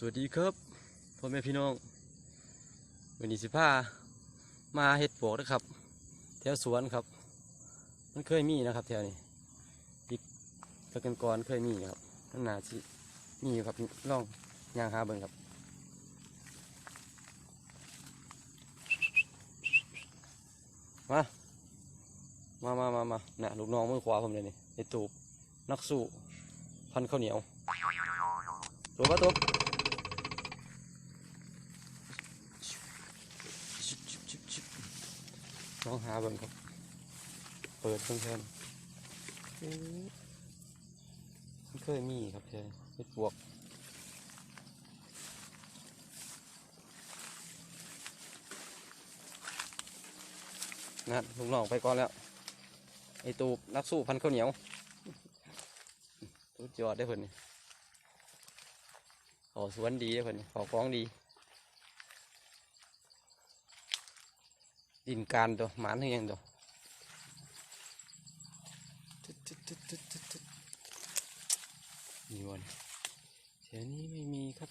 สวัสดีครับพ่อแม่พี่น้องวันนี้สิพามาเห็ดปวกนะครับ แถวสวนครับ มันเคยมีนะครับ แถวนี้อีตะกันก่อนเคยมีครับมันนาสิมีครับล่องยางหาเบิ่งครับมามามามามาน่ะลูกน้องมือขวาผมเลยนี่ไอตูบนักสู้พันข้าวเหนียวตัวปะตัวชิบชิบชิบชิบ ลองหาเบิ่งครับ เปิดเพิ่งเพิ่มมันเคยมีครับเธอเห็ดปวกนะลุงน้องไปก่อนแล้วไอตูบนักสู้พันข้าวเหนียวสุดยอดได้เพิ่นนี่ขอสวนดีได้เพิ่นนี่ขอฟ้องดี ดินการตัวหมานยังตัวตึ๊ดตึ๊ดตึ๊ดตึ๊ดตึ๊ดตึ๊ดนี่วันแถวนี้ไม่มีครับ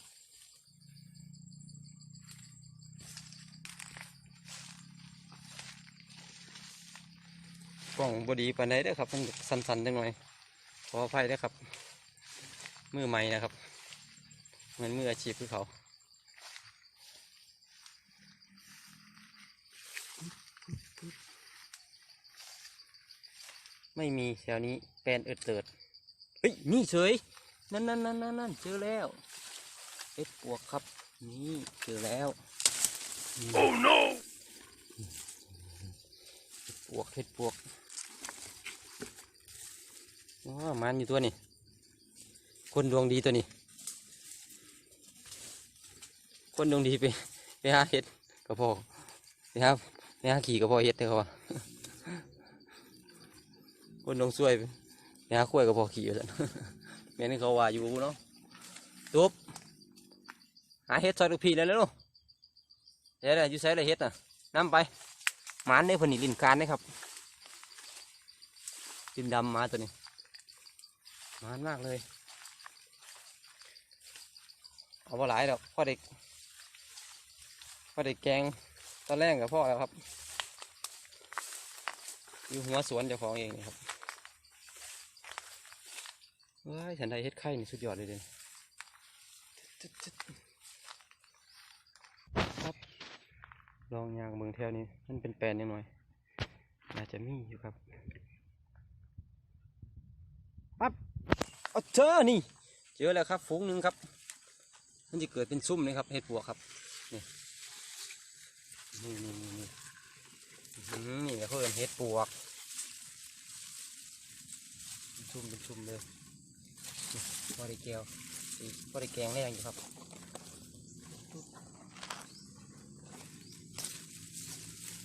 กล่องบดีปานใดเด้อครับมันสันๆจังหน่อยขออภัยด้อครับ มือใหม่นะครับเหมือนมืออาชีพคือเขา ไม่มีแถวนี้แปลนเอิดเติดเฮ้ยนี่เฉยนั่นนั่นนั่นนั่นนั่นเจอแล้วเอ็ดปวกครับ นี่เจอแล้ว oh no ปวกเห็ดปวกว้ามันอยู่ตัวนี้ คนดวงดีตัวนี้ คนดวงดีไปไปหาเห็ดกระพอไปหาไปหาขี่กระพอเห็ดเถอะเขาว่า คนดวงซวยไปไปหาข้วยกระพอขี่อยู่สันแม่นี่เขาว่าอยู่เนาะตุ๊บหาเห็ดซอยลูกพี่แล้วเนาะเดี๋ยวๆอยู่ใส่อะไรเห็ดน่ะนำไปหมานได้ผนิลินการนะครับดินดำมาตัวนี้หมานมากเลย เอาไปหลายดอกพ่อเด็กพ่อเด็กแกงตอนแรกกับพ่อแล้วครับ อยู่หัวสวนเจ้าของเองครับ ว้ายฉันได้เฮ็ดไข่นี่สุดยอดเลยเด้ครับ ลองยางเมืองแถวนี้ มันเป็นแปลนยังหน่อยน่าจจะมีอยู่ครับปั๊บเอาเจอนี่ เจอแล้วครับ ฝูงหนึ่งครับ มันจะเกิดเป็นซุ่มเลยครับเห็ดปวกครับ นี่นี่นี่นี่นี่อื้อนี่เพิ่มเห็ดปวก ซุ่มเป็นซุ่มเลย นี่พอได้แก้วนี่พอได้แกงแรงอยู่ครับ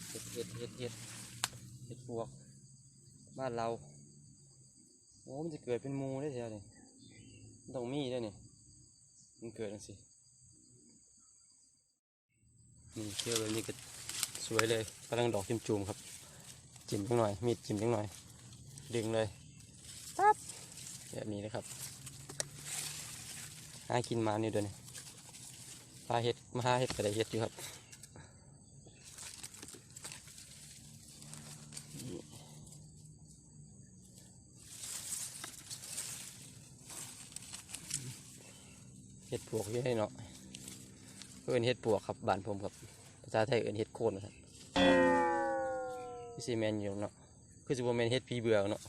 เห็ดเห็ดเห็ดเห็ดเห็ดปวก บ้านเรา โอ้มันจะเกิดเป็นมูได้เทียวนี่ต้องมีด้วยนี่มันเกิดจังสินี่เที่ยวแบบนี้ก็สวยเลยกำลังดอกจิ้มจุ่มครับ จิ้มจังหน่อย มีดจิ้มจังหน่อย ดึงเลยปั๊บแบบนี้นะครับ หากินมานี่ด้วยนี่พาเห็ดมาหาเห็ดกระไดเห็ดอยู่ครับเห็ดปวกเยอะให้เนาะเอินเห็ดปวกครับบ้านผมครับภาษาไทยเอินเห็ดโคนครับพี่ซีแมนอยู่เนาะคือสิบแมนเห็ดพีเบื่อเนาะ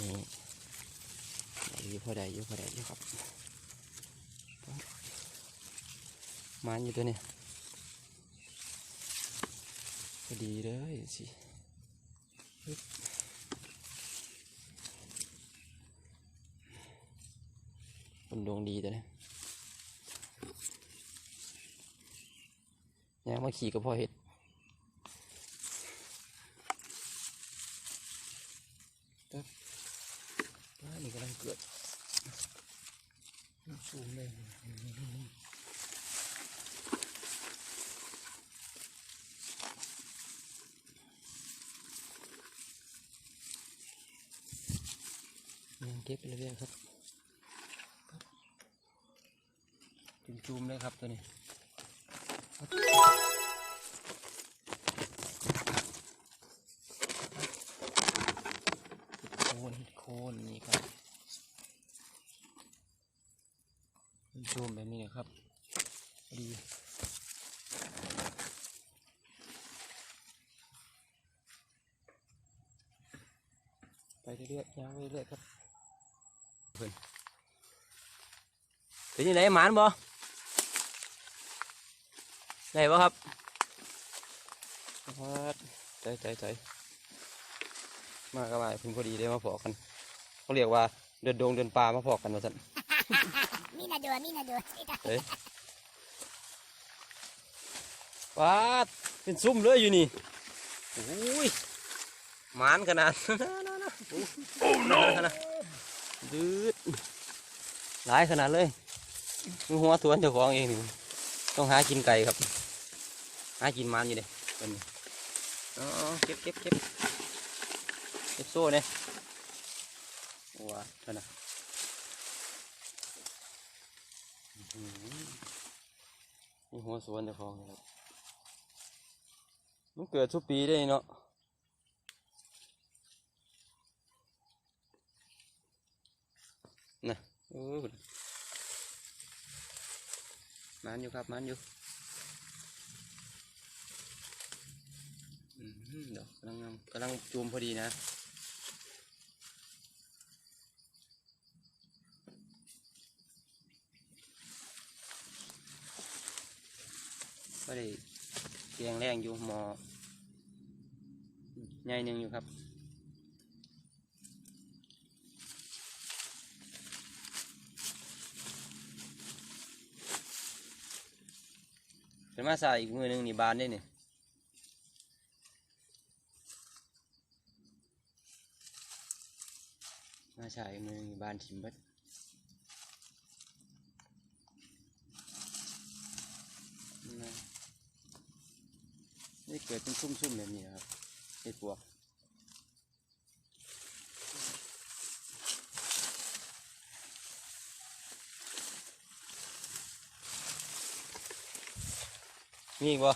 นี้อยู่พอได้อยู่พอได้อยู่ครับมันอยู่ตัวนี้พอดีเลยสิคนดวงดีตัวนี้ยังมาขี่กับพ่อเห็ดครับอ่านี่กำลังเกิดสูงเล ยังเก็บไปเรื่อยๆครับ จุ่มๆเลยครับตัวนี้ โคนโคนนี่ครับจุ่มแบบนี้นะครับดีไป เรื่อยๆยาวไปเรื่อยๆครับเพิ่นเป็นยังไงหมานบ่ได้บ่ครับครับใจใจใจมาก็มาเพิ่งพอดีได้มาพอกันเขาเรียกว่าเดินดงเดินป่ามาพอกันมาสั่นมีนาดัวมีนาดัวเฮ้ยว้าดเป็นซุ่มเลยอยู่นี่โอ้ยหมานขนาด โอ้ no ดืดหลายขนาดเลยมือหัวสวนเจ้าของเองนี่ต้องหากินไก่ครับ หากินมันอยู่เลยเป็นเก็บเก็บเก็บเก็บโซ่เนี่ยว้าเท่านั้นมีหัวสวนเจ้าของนี่ครับมันเกิดทุกปีได้เนาะ โอ้มันอยู่ครับมันอยู่อืมดอกกำลังกำลังจูมพอดีนะก็ได้เสียงแรงอยู่หมอใหญ่หนึ่งอยู่ครับ เป็นมาสายอีกมือหนึ่งนี่บานได้เนี่ยมาสายอีกมือนึ่งนี่บานถิ่มเบัดนี่เกิดเป็นซุ่มๆแบบนี้ครับไอ้ปวก มีอีกบ่อ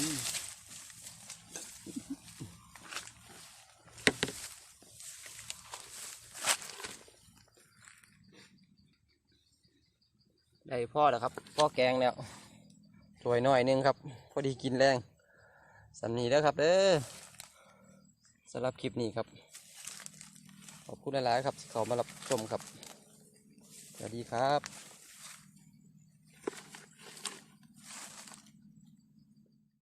ื ได้พ่อแล้วครับพ่อแกงแล้วสวยน้อยนึงครับ พอดีกินแรงสำนีแล้วครับเด้อสำหรับคลิปนี้ครับ ขอบคุณหลายๆครับที่เขามารับชมครับสวัสดีครับ